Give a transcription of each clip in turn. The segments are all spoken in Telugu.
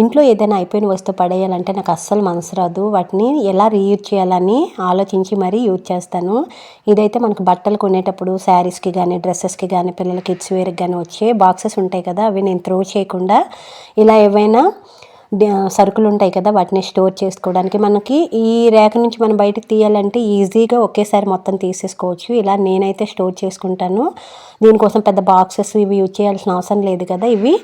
ఇంట్లో ఏదైనా అయిపోయిన వస్తువు పడేయాలంటే నాకు అస్సలు మనసు రాదు. వాటిని ఎలా రీయూజ్ చేయాలని ఆలోచించి మరీ యూజ్ చేస్తాను. ఇదైతే మనకు బట్టలు కొనేటప్పుడు శారీస్కి కానీ డ్రెస్సెస్కి కానీ పిల్లల కిడ్స్ వేర్కి కానీ వచ్చే బాక్సెస్ ఉంటాయి కదా అవి నేను త్రో చేయకుండా ఇలా ఏవైనా సరుకులు ఉంటాయి కదా వాటిని స్టోర్ చేసుకోవడానికి మనకి ఈ రేఖ నుంచి మనం బయటకు తీయాలంటే ఈజీగా ఒకేసారి మొత్తం తీసేసుకోవచ్చు. ఇలా నేనైతే స్టోర్ చేసుకుంటాను. దీనికోసం పెద్ద బాక్సెస్ ఇవి యూజ్ చేయాల్సిన అవసరం లేదు కదా ఇవి.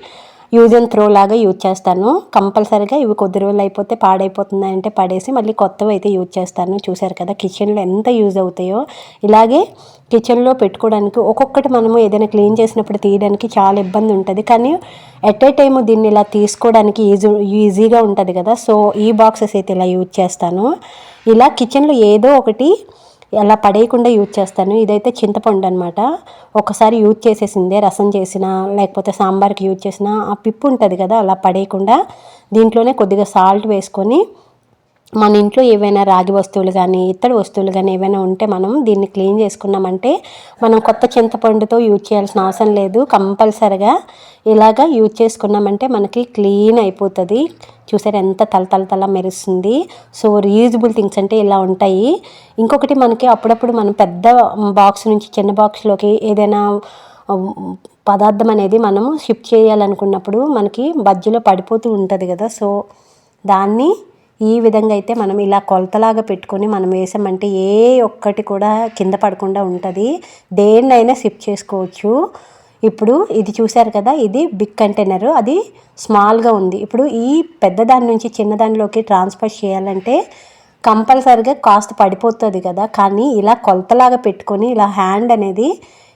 యూజ్ అండ్ త్రో లాగా యూజ్ చేస్తాను. కంపల్సరీగా ఇవి కొద్ది రోజులు అయిపోతే పాడైపోతుంది అంటే పడేసి మళ్ళీ కొత్తవి అయితే యూజ్ చేస్తాను. చూసారు కదా కిచెన్లో ఎంత యూజ్ అవుతాయో. ఇలాగే కిచెన్లో పెట్టుకోవడానికి ఒక్కొక్కటి మనము ఏదైనా క్లీన్ చేసినప్పుడు తీయడానికి చాలా ఇబ్బంది ఉంటుంది. కానీ ఎట్ ఏ టైము దీన్ని ఇలా తీసుకోవడానికి ఈజీ ఈజీగా ఉంటుంది కదా. సో ఈ బాక్సెస్ అయితే ఇలా యూజ్ చేస్తాను. ఇలా కిచెన్లో ఏదో ఒకటి అలా పడేయకుండా యూజ్ చేస్తాను. ఇదైతే చింతపండు అనమాట ఒకసారి యూజ్ చేసేసిందే రసం చేసిన లేకపోతే సాంబార్కి యూజ్ చేసిన ఆ పిప్పు ఉంటుంది కదా అలా పడేయకుండా దీంట్లోనే కొద్దిగా సాల్ట్ వేసుకొని మన ఇంట్లో ఏవైనా రాగి వస్తువులు కానీ ఇత్తడి వస్తువులు కానీ ఏవైనా ఉంటే మనం దీన్ని క్లీన్ చేసుకున్నామంటే మనం కొత్త చింతపండుతో యూజ్ చేయాల్సిన అవసరం లేదు. కంపల్సరిగా ఇలాగా యూజ్ చేసుకున్నామంటే మనకి క్లీన్ అయిపోతుంది. చూసారు ఎంత తల తల మెరుస్తుంది. సో రీయూజబుల్ థింగ్స్ అంటే ఇలా ఉంటాయి. ఇంకొకటి మనకి అప్పుడప్పుడు మనం పెద్ద బాక్స్ నుంచి చిన్న బాక్స్లోకి ఏదైనా పదార్థం అనేది మనం షిఫ్ట్ చేయాలనుకున్నప్పుడు మనకి మధ్యలో పడిపోతూ ఉంటుంది కదా. సో దాన్ని ఈ విధంగా అయితే మనం ఇలా కొలతలాగా పెట్టుకొని మనం వేసామంటే ఏ ఒక్కటి కూడా కింద పడకుండా ఉంటుంది. దేన్నైనా షిఫ్ట్ చేసుకోవచ్చు. ఇప్పుడు ఇది చూశారు కదా ఇది బిగ్ కంటైనర్ అది స్మాల్గా ఉంది. ఇప్పుడు ఈ పెద్ద దాని నుంచి చిన్న దానిలోకి ట్రాన్స్ఫర్ చేయాలంటే కంపల్సరిగా కాస్ట్ పడిపోతుంది కదా. కానీ ఇలా కొలతలాగా పెట్టుకొని ఇలా హ్యాండ్ అనేది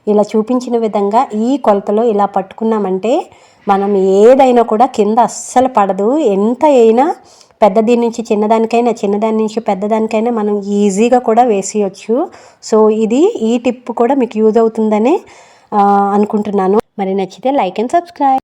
ఇలా చూపించిన విధంగా ఈ కొలతలో ఇలా పట్టుకున్నామంటే మనం ఏదైనా కూడా కింద అస్సలు పడదు. ఎంత అయినా పెద్దదీని నుంచి చిన్నదానికైనా చిన్నదాని నుంచి పెద్దదానికైనా మనం ఈజీగా కూడా వేసేయచ్చు. సో ఇది ఈ టిప్ కూడా మీకు యూజ్ అవుతుందని అనుకుంటున్నాను. మరి నచ్చితే లైక్ అండ్ సబ్స్క్రైబ్.